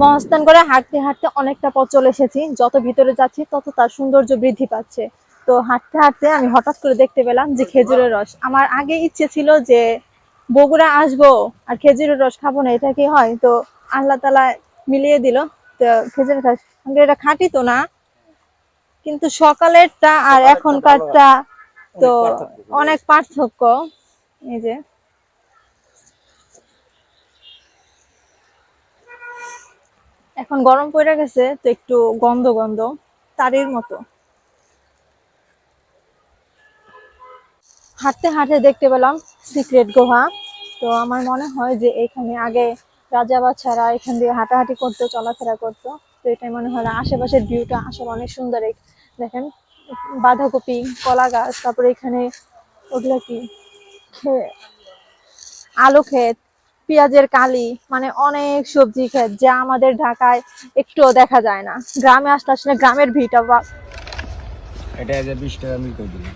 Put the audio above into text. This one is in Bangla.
মহাস্থান করে হাঁটতে হাঁটতে অনেকটা পথ চলে এসেছি। যত ভিতরে যাচ্ছি তত তার সৌন্দর্য বৃদ্ধি পাচ্ছে। তো হাঁটতে হাঁটতে আমি হঠাৎ করে দেখতে পেলাম যে খেজুরের রস। আমার আগে ইচ্ছে ছিল যে বগুড়া আসব আর খেজুরের রস খাব না এটা কি হয়? তো আল্লাহ তালা মিলিয়ে দিল। তো খেজুরের রস এটা খাঁটি তো না কিন্তু সকালেরটা আর এখনকারটা তো অনেক পার্থক্য। এই যে এখন গরম পড়ে গেছে, তো একটু গন্ধ গন্ধ, তারের মতো। হাঁটতে হাঁটতে দেখতে পেলাম সিক্রেট গুহা। তো আমার মনে হয় যে এখানে আগে রাজা বাচ্চারা এখান দিয়ে হাঁটাহাঁটি করতো, চলাফেরা করতো। তো এটাই মনে হয় আশেপাশের ভিউটা আসলে অনেক সুন্দর দেখেন, বাঁধাকপি কলা গাছ তারপরে এখানে ওগুলো কি? আলু ক্ষেত পেঁয়াজের কালি মানে অনেক সবজি খেত যা আমাদের ঢাকায় একটুও দেখা যায় না। গ্রামে আসলে আসলে গ্রামের ভিটা বা এটা যে বিশ টাকা মিল দিলাম।